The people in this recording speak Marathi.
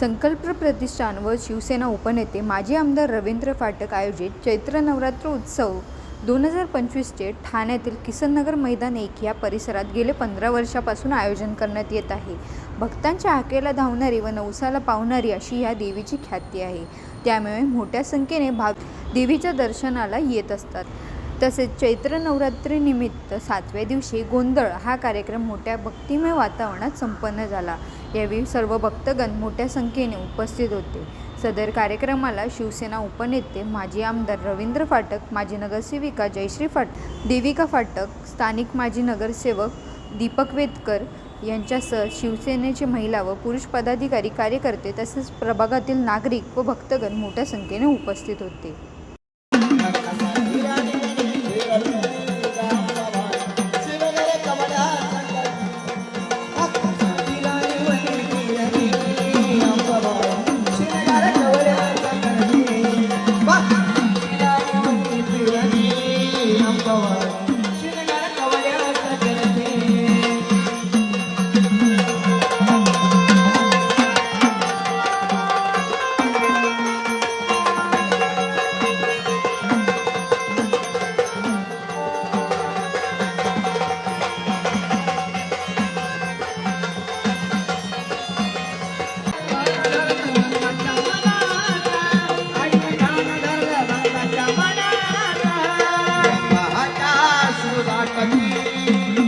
संकल्प प्रतिष्ठान व शिवसेना उपनेते माजी आमदार रवींद्र फाटक आयोजित चैत्र नवरात्र उत्सव दोन हजार पंचवीसचे ठाण्यातील किसननगर मैदान एक या परिसरात गेले पंधरा वर्षापासून आयोजन करण्यात येत आहे. भक्तांच्या हाकेला धावणारी व नवसाला पावणारी अशी या देवीची ख्याती आहे. त्यामुळे मोठ्या संख्येने भाव देवीच्या दर्शनाला येत असतात. तसेच चैत्र नवरात्रीनिमित्त सातव्या दिवशी गोंधळ हा कार्यक्रम मोठ्या भक्तिमय वातावरणात संपन्न झाला. यावेळी सर्व भक्तगण मोठ्या संख्येने उपस्थित होते. सदर कार्यक्रमाला शिवसेना उपनेते माजी आमदार रवींद्र फाटक माजी नगरसेविका जयश्री फाटक देविका फाटक स्थानिक माजी नगरसेवक दीपक वेदकर यांच्यासह शिवसेनेचे महिला व पुरुष पदाधिकारी कार्यकर्ते तसेच प्रभागातील नागरिक व भक्तगण मोठ्या संख्येने उपस्थित होते. રાણી